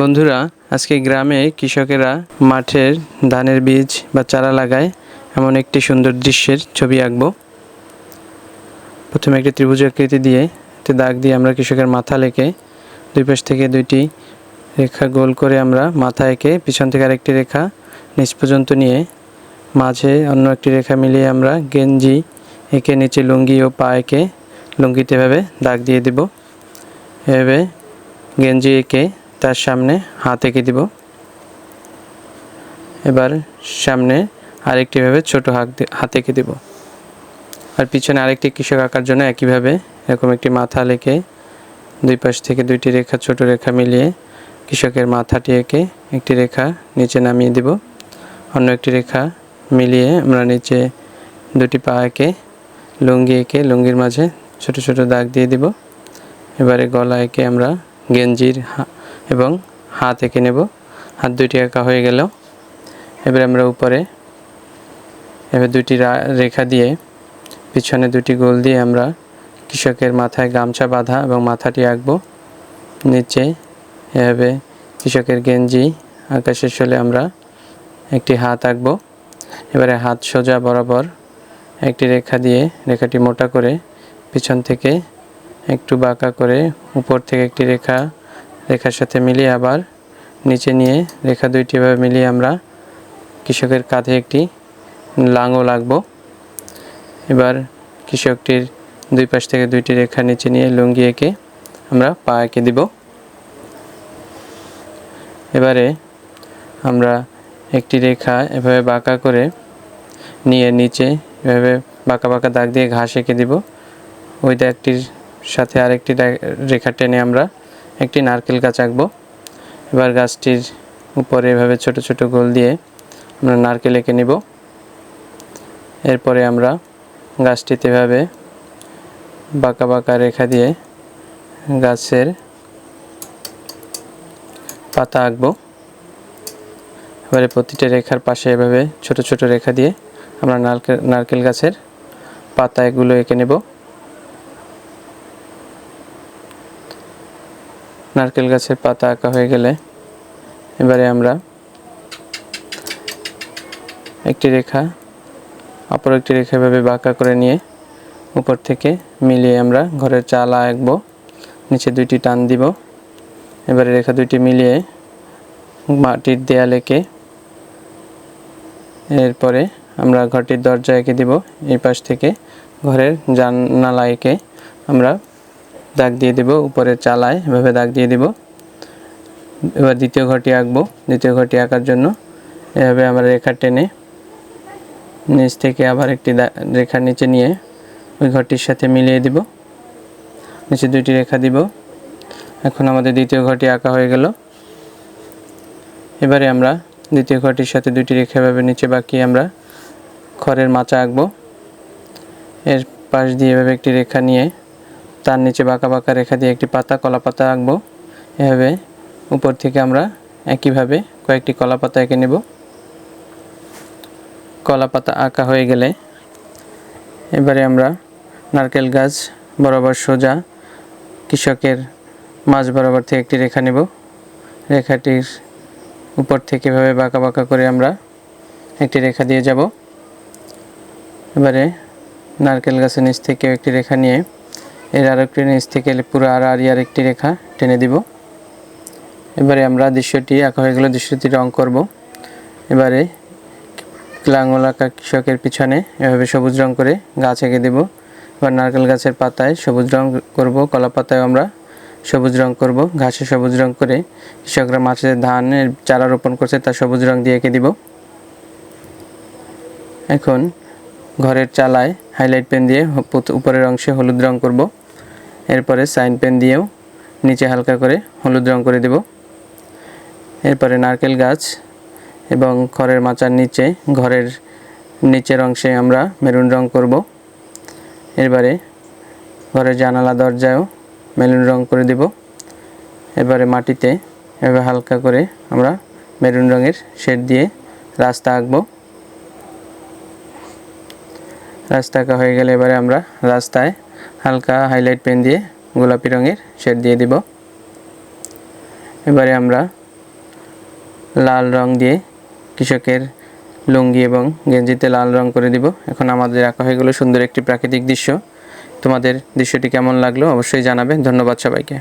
বন্ধুরা, আজকে গ্রামে কৃষকেরা মাঠের ধানের বীজ বা চারা লাগায় এমন একটি সুন্দর দৃশ্যের ছবি আঁকবো। প্রথমে একটি ত্রিভুজ আকৃতি দিয়ে একটি দাগ দিয়ে আমরা কৃষকের মাথা লেকে দুই পাশ থেকে দুইটি রেখা গোল করে আমরা মাথা এঁকে পিছন থেকে আরেকটি রেখা নিচ পর্যন্ত নিয়ে মাঝে অন্য একটি রেখা মিলিয়ে আমরা গেঞ্জি এঁকে নিচে লুঙ্গি ও পা এঁকে লুঙ্গিতে এভাবে দাগ দিয়ে দিব। এভাবে গেঞ্জি এঁকে তার সামনে হাত এঁকে দিব। এবার সামনে আরেকটিভাবে ছোট হাত হাত এঁকে দিব। আর পিছনে আরেকটি কৃষক আঁকার জন্য একইভাবে এরকম একটি মাথা লেকে দুই পাশ থেকে দুইটি রেখা, ছোট রেখা মিলিয়ে কৃষকের মাথাটি এঁকে একটি রেখা নিচে নামিয়ে দিব। অন্য একটি রেখা মিলিয়ে আমরা নিচে দুটি পা এঁকে লুঙ্গি এঁকে লুঙ্গির মাঝে ছোট ছোট দাগ দিয়ে দিব। এবারে গলা এঁকে আমরা গেঞ্জির এবং হাত এঁকে নেব। হাত দুইটি আঁকা হয়ে গেল। এবারে আমরা উপরে, এবার দুইটি রা- রেখা দিয়ে পিছনে দুটি গোল দিয়ে আমরা কৃষকের মাথায় গামছা বাঁধা এবং মাথাটি আঁকবো। নিচে এভাবে কৃষকের গেঞ্জি আঁকা শেষ হলে আমরা একটি হাত আঁকবো। এবারে হাত সোজা বরাবর একটি রেখা দিয়ে রেখাটি মোটা করে পিছন থেকে একটু বাঁকা করে উপর থেকে একটি রেখা রেখার সাথে মিলিয়ে আবার নিচে নিয়ে রেখা দুইটি এভাবে মিলিয়ে আমরা কৃষকের কাঁধে একটি লাঙল আঁকবো। এবার কৃষকটির দুই পাশ থেকে দুইটি রেখা নিচে নিয়ে লুঙ্গি এঁকে আমরা পা এঁকে দিব। এবারে আমরা একটি রেখা এভাবে বাঁকা করে নিয়ে নিচে এভাবে বাঁকা বাঁকা দাগ দিয়ে ঘাস এঁকে দিব। ওই দাগটির সাথে আরেকটি রেখা টেনে আমরা একটি নারকেল গাছ আঁকবো। এবার গাছটির উপরে এভাবে ছোট ছোট গোল দিয়ে আমরা নারকেল এঁকে নিব। এরপরে আমরা গাছটিতে এভাবে বাঁকা বাঁকা রেখা দিয়ে গাছের পাতা আঁকবো। এবারে প্রতিটা রেখার পাশে এভাবে ছোট ছোট রেখা দিয়ে আমরা নারকেল নারকেল গাছের পাতা এগুলো এঁকে নেব। নারকেল গাছের পাতা আঁকা হয়ে গেলে এবারে আমরা একটি রেখা, অপর একটি রেখা এভাবে বাঁকা করে নিয়ে উপর থেকে মিলিয়ে আমরা ঘরের চালা আঁকবো, নিচে দুইটি টান দিব। এবারে রেখা দুইটি মিলিয়ে মাটির দেয়ালেকে এরপরে আমরা ঘরটির দরজা এঁকে দিব। এই পাশ থেকে ঘরের জানালা এঁকে আমরা দাগ দিয়ে দিব উপরের চালায়, এভাবে দাগ দিয়ে দিব। এবার দ্বিতীয় ঘরটি আঁকবো, দ্বিতীয় ঘরটি আঁকার জন্য। এভাবে আমরা রেখা টেনে নিচ থেকে আবার একটি রেখার নিচে নিয়ে ওই ঘরটির সাথে মিলিয়ে দিব। নিচে দুইটি রেখা দিব। এখন আমাদের দ্বিতীয় ঘরটি আঁকা হয়ে গেল। এবারে আমরা দ্বিতীয় ঘরটির সাথে দুইটি রেখা এভাবে নিচে বাকি আমরা খড়ের মাচা আঁকবো। এর পাশ দিয়ে এভাবে একটি রেখা নিয়ে তার নিচে বাঁকা বাঁকা রেখা দিয়ে একটি পাতা, কলা পাতা আঁকবো। এভাবে উপর থেকে আমরা একইভাবে কয়েকটি কলা পাতা এঁকে নেব। কলা পাতা আঁকা হয়ে গেলে এবারে আমরা নারকেল গাছ বরাবর সোজা কৃষকের মাঝ বরাবর থেকে একটি রেখা নেব। রেখাটির উপর থেকে এভাবে বাঁকা বাঁকা করে আমরা একটি রেখা দিয়ে যাব। এবারে নারকেল গাছের নিচ থেকে একটি রেখা নিয়ে এর আর একটি নিচ থেকে পুরো আর আর আর একটি রেখা টেনে দিব। এবারে আমরা দৃশ্যটি, আঁকা হয়ে গেলে দৃশ্যটি রং করব। এবারে লাঙ্গল আঁকা কৃষকের পিছনে এভাবে সবুজ রং করে গাছ এঁকে দেব। এবার নারকেল গাছের পাতায় সবুজ রং করব, কলা পাতায় আমরা সবুজ রং করব, ঘাসে সবুজ রং করে কৃষকরা মাছের ধানের চারা রোপণ করছে, তা সবুজ রং দিয়ে এঁকে দিব। এখন ঘরের চালায় হাইলাইট পেন দিয়ে উপরের অংশে হলুদ রং করব। এরপরে সাইন পেন দিয়েও নিচে হালকা করে হলুদ রং করে দেব। এরপরে নারকেল গাছ এবং খড়ের মাচার নিচে, ঘরের নিচের অংশে আমরা মেরুন রং করব। এবারে ঘরের জানালা দরজায়ও মেরুন রং করে দেব। এবারে মাটিতে এভাবে হালকা করে আমরা মেরুন রঙের শেড দিয়ে রাস্তা আঁকবো। রাস্তা আঁকা হয়ে গেলে এবারে আমরা রাস্তায় হালকা হাইলাইট পেন দিয়ে গোলাপি রঙের শেড দিয়ে দিব। এবারে আমরা লাল রং দিয়ে কৃষকের লুঙ্গি এবং গেঞ্জিতে লাল রং করে দিব। এখন আমাদের আঁকা হয়ে গেলো সুন্দর একটি প্রাকৃতিক দৃশ্য। তোমাদের দৃশ্যটি কেমন লাগল অবশ্যই জানাবে। ধন্যবাদ সবাইকে।